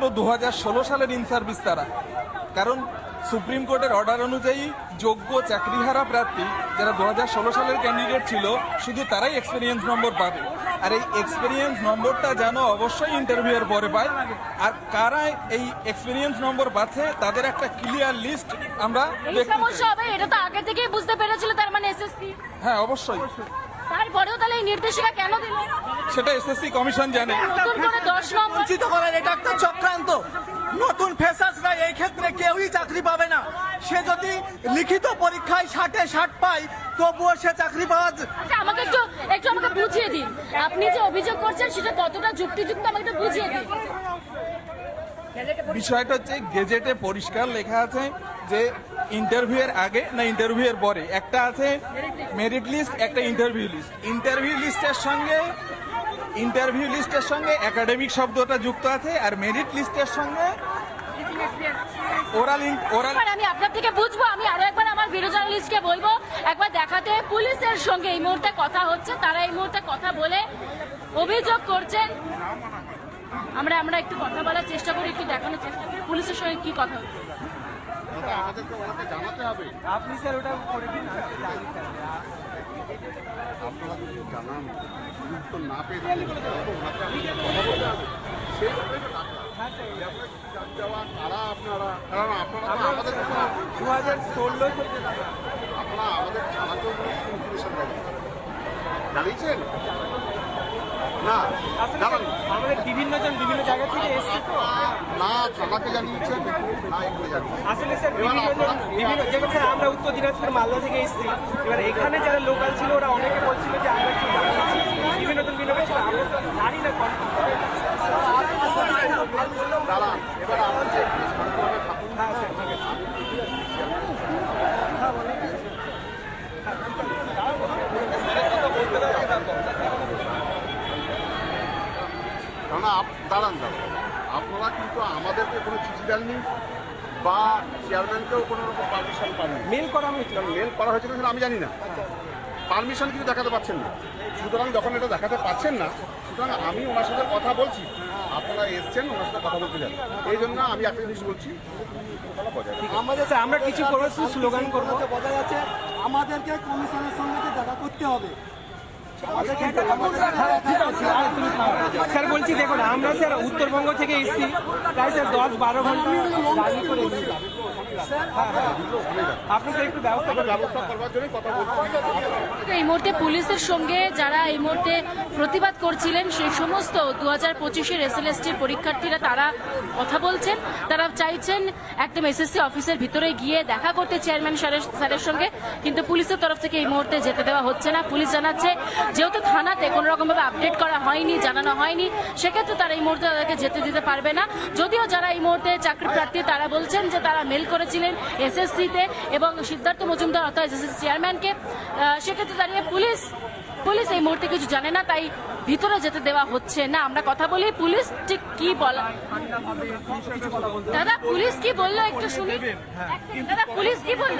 শুধুমাত্র দু সালের ইন সার্ভিস তারা। কারণ সুপ্রিম কোর্টের অর্ডার অনুযায়ী যোগ্য চাকরিহারা প্রার্থী যারা দু হাজার ষোলো সালের ক্যান্ডিডেট ছিল শুধু তারাই এক্সপিরিয়েন্স নম্বর পাবে। আর এই এক্সপিরিয়েন্স নম্বরটা যেন অবশ্যই ইন্টারভিউয়ের পরে পায়। আর কারা এই এক্সপিরিয়েন্স নম্বর পাচ্ছে তাদের একটা ক্লিয়ার লিস্ট আমরা দেখতে সমস্যা হবে এটা তো আগে থেকেই বুঝতে পেরেছিল তার মানে এসএসসি। হ্যাঁ অবশ্যই। তারপরেও তাহলে এই নির্দেশিকা কেন দিল? সেটা এসএসসি কমিশন জানে। নতুন করে দশ নম্বর বঞ্চিত করার এটা একটা চক্রান্ত। নতুন ফেসার্সরা এই ক্ষেত্রে কেউই চাকরি পাবে না। সে যদি লিখিত পরীক্ষায় ষাটে ষাট পায় তবুও সে চাকরি পাওয়া আচ্ছা, আমাকে একটু একটু আমাকে বুঝিয়ে দিন। আপনি যে অভিযোগ করছেন সেটা কতটা যুক্তিযুক্ত? আমাকে একটু বুঝিয়ে দিন। বিষয়টা হচ্ছে গেজেটে পরিষ্কার লেখা আছে যে ইন্টারভিউ এর আগে না ইন্টারভিউ এর পরে। একটা আছে মেরিট লিস্ট একটা ইন্টারভিউ লিস্ট ইন্টারভিউ লিস্টের সঙ্গে ইন্টারভিউ লিস্টের সঙ্গে একাডেমিক শব্দটা যুক্ত আছে আর মেরিট লিস্টের সঙ্গে ওরাল ওরাল আমি আপনার থেকে বুঝব আমি আরও একবার আমার ভিডিও জার্নালিস্টকে বলব। একবার দেখাতে পুলিশের সঙ্গে এই মুহূর্তে কথা হচ্ছে তারা এই মুহূর্তে কথা বলে অভিযোগ করছেন। আমরা আমরা একটু কথা বলার চেষ্টা করি একটু দেখানোর চেষ্টা করি। পুলিশের সঙ্গে কি কথা হচ্ছে? আমাদেরকে জানাতে হবে। আপনি স্যার ওটা করে দিন আপনারা যদি জানান উত্তর না পেয়ে কারা আপনারা কারণ আপনারা আমাদের দু হাজার ষোলো আপনারা আমাদের ইনফরমেশন জানিয়েছেন? না আমাদের বিভিন্ন জন বিভিন্ন জায়গা থেকে এসছে তো? না থানাকে জানিয়েছেন না এখানে জানিয়েছেন আসলে স্যার বিভিন্ন বিভিন্ন যেমন স্যার আমরা উত্তর দিনাজপুর মালদা থেকে এসেছি। এবার এখানে যারা লোকাল ছিল ওরা অনেকে বলছিল যে আমরা একটু জানিয়েছি বিভিন্ন জন বিভিন্ন ছিল আমরা জানি না দাঁড়ান এবার আপনাদের শান্তভাবে হ্যাঁ স্যার দাঁড়ান দাঁড়ান। আপনারা কিন্তু আমাদেরকে কোনো চিঠি দেননি বা চেয়ারম্যানকেও কোনো রকম পারমিশন পাননি। মেল করা হয়েছিল। মেল করা হয়েছিল সেটা আমি জানি না। পারমিশন কিন্তু দেখাতে পাচ্ছেন না। সুতরাং যখন এটা দেখাতে পাচ্ছেন না সুতরাং আমি ওনার সাথে কথা বলছি। আপনারা এসছেন ওনার সাথে কথা বলতে যান। এই জন্য আমি একটা জিনিস বলছি। আমাদের আমরা কিছু করব স্লোগান করব। বোঝা যাচ্ছে আমাদেরকে কমিশনের সঙ্গে দেখা করতে হবে। স্যার, বলছি, দেখুন, আমরা স্যার উত্তরবঙ্গ থেকে এসেছি। তাই স্যার, দশ বারো ঘণ্টা এই মুহূর্তে পুলিশের সঙ্গে যারা এই মুহূর্তে প্রতিবাদ করছিলেন, সেই সমস্ত দু হাজার পঁচিশের এসএলএসটির পরীক্ষার্থীরা, তারা কথা বলছেন। তারা চাইছেন একদম এসএসসি অফিসের ভিতরে গিয়ে দেখা করতে চেয়ারম্যান স্যারের সঙ্গে। কিন্তু পুলিশের তরফ থেকে এই মুহূর্তে যেতে দেওয়া হচ্ছে না। পুলিশ জানাচ্ছে যেহেতু থানাতে কোনো রকমভাবে আপডেট করা হয়নি, জানানো হয়নি, সেক্ষেত্রে তারা এই মুহূর্তে তাদেরকে যেতে দিতে পারবে না। যদিও যারা এই মুহূর্তে চাকরি প্রার্থী, তারা বলছেন যে তারা মেল করেছিলেন এসএসসিতে এবং সিদ্ধার্থ মজুমদার, অর্থাৎ এসএসসি চেয়ারম্যানকে সেক্ষেত্রে দাঁড়িয়ে পুলিশ পুলিশ এই মুহূর্তে কিছু জানে না, তাই ভিতরে যেতে দেওয়া হচ্ছে। না আমরা কথা বলি পুলিশ ঠিক কি বলা দাদা পুলিশ কি বলল একটু শুনি। দাদা পুলিশ কি বলল?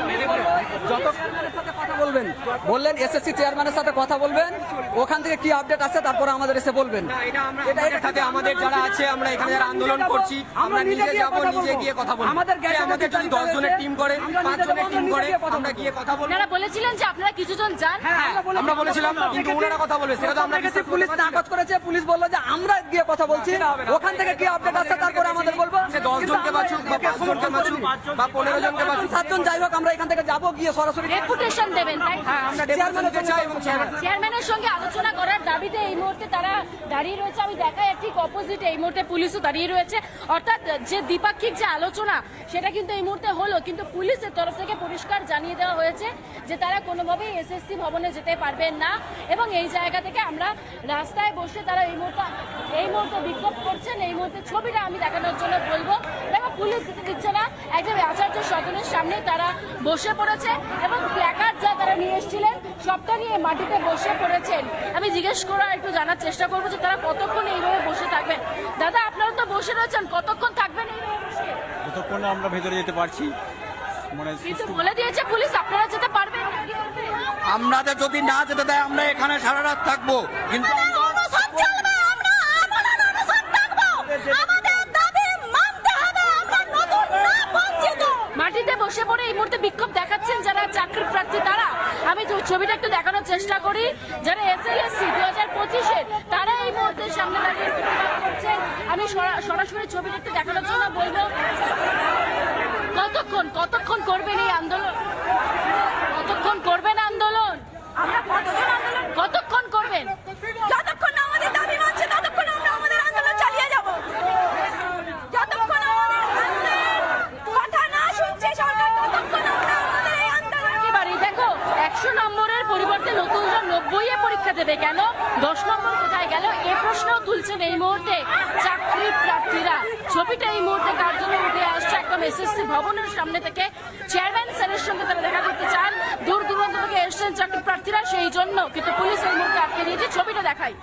কথা বলবেন। বললেন এসএসসি চেয়ারম্যানের সাথে কথা বলবেন। ওখান থেকে কি আপডেট আছে তারপরে আমাদের এসে বলবেন। এটা এটা সাথে আমাদের যারা আছে আমরা এখানে যারা আন্দোলন করছি আমরা নিজে যাব নিজে গিয়ে কথা বলব। আমাদের আমাদের যদি দশ জনের টিম করে পাঁচ জনের টিম করে আমরা গিয়ে কথা বলব। আপনারা বলেছিলেন যে আপনারা কিছুজন যান। হ্যাঁ আমরা বলেছিলাম কিন্তু ওনারা কথা বলবে সেটা তো আমরা কাছে পুলিশ নাকচ করেছে পুলিশ বলল যে আমরা গিয়ে কথা বলছি ওখান থেকে কি আপডেট আছে তারপরে আমাদের বলব। সাতজন যাই হোক আমরা এখান থেকে যাব গিয়ে সরাসরি রেপুটেশন দেবেন হ্যাঁ চেয়ারম্যানের সঙ্গে আলোচনা করার দাবিতে এই মুহূর্তে তারা দাঁড়িয়ে রয়েছে। আমি দেখাই ঠিক অপোজিটে এই মুহূর্তে পুলিশও দাঁড়িয়ে রয়েছে। অর্থাৎ যে দ্বিপাক্ষিক যে আলোচনা সেটা কিন্তু এই মুহূর্তে হলো। কিন্তু পুলিশের তরফ থেকে পরিষ্কার জানিয়ে দেওয়া হয়েছে যে তারা কোনোভাবেই এসএসসি ভবনে যেতে পারবেন না। এবং এই জায়গা থেকে আমরা রাস্তায় বসে তারা এই মুহূর্তে এই মুহূর্তে বিক্ষোভ করছেন এই মুহূর্তে ছবিটা আমি দেখানোর জন্য বলব। দেখো পুলিশ যেতে দিচ্ছে না একজন আচার্য সদনের সামনে তারা বসে পড়েছে এবং প্ল্যাকার্ড যা তারা নিয়ে এসেছিলেন সবটা নিয়ে মাটিতে বসে পড়েছেন। আমি জিজ্ঞেস করার একটু জানার চেষ্টা করব যে তারা কতক্ষণ এইভাবে বসে থাকবেন। দাদা আপনারা তো বসে রয়েছেন কতক্ষণ থাকবেন এইভাবে বসে? যতক্ষণ আমরা ভেতরে যেতে পারছি মানে বলে দিয়েছে পুলিশ আপনারা যেতে পারবেন? আমাদের যদি না যেতে দেয় আমরা এখানে সারা রাত থাকব। কিন্তু মাটিতে বসে পড়ে মুহূর্তে বিক্ষোভ দেখাচ্ছেন যারা চাকরি তারা। আমি ছবিটা একটু দেখানোর চেষ্টা করি। যারা এস এল এস সি দু হাজার পঁচিশের, তারা এই মুহূর্তে সামনে দাঁড়িয়ে সরাসরি ছবিটা একটু দেখানোর জন্য বলব। কতক্ষণ কতক্ষণ করবেন এই আন্দোলন? কতক্ষণ করবে না কেন? দশ নম্বর কোথায় গেল? এ প্রশ্ন তুলছেন এই মুহূর্তে চাকরি প্রার্থীরা। ছবিটা এই মুহূর্তে কার জন্য উঠে আসছে? একদম এসএসসি ভবনের সামনে থেকে চেয়ারম্যান স্যারের সঙ্গে তারা দেখা করতে চান। দূর দূরান্ত থেকে এসছেন চাকরি প্রার্থীরা। সেই জন্য কিন্তু পুলিশ এই মুহূর্তে আটকে নিয়েছে ছবিটা দেখাই।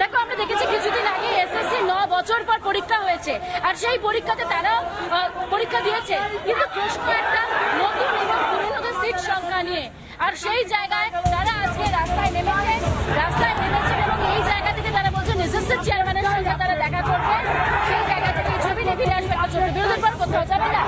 দেখো, আমরা দেখেছি কিছুদিন আগে এসএসসি ন বছর পর পরীক্ষা হয়েছে। আর সেই পরীক্ষাতে তারা পরীক্ষা দিয়েছে। কিন্তু প্রশ্ন একটা, নতুন এবং পুরনো সিট সংখ্যা নিয়ে। আর সেই জায়গায় তারা আজকে রাস্তায় নেমেছে। রাস্তায় নেমেছে এবং এই জায়গা থেকে তারা বলছে এসএসসি চেয়ারম্যানের সঙ্গে তারা দেখা করবে। সেই জায়গা থেকে এই ছবি নিয়ে ফিরে আসবে। আর বিরোধের পর কোথাও যাবে না।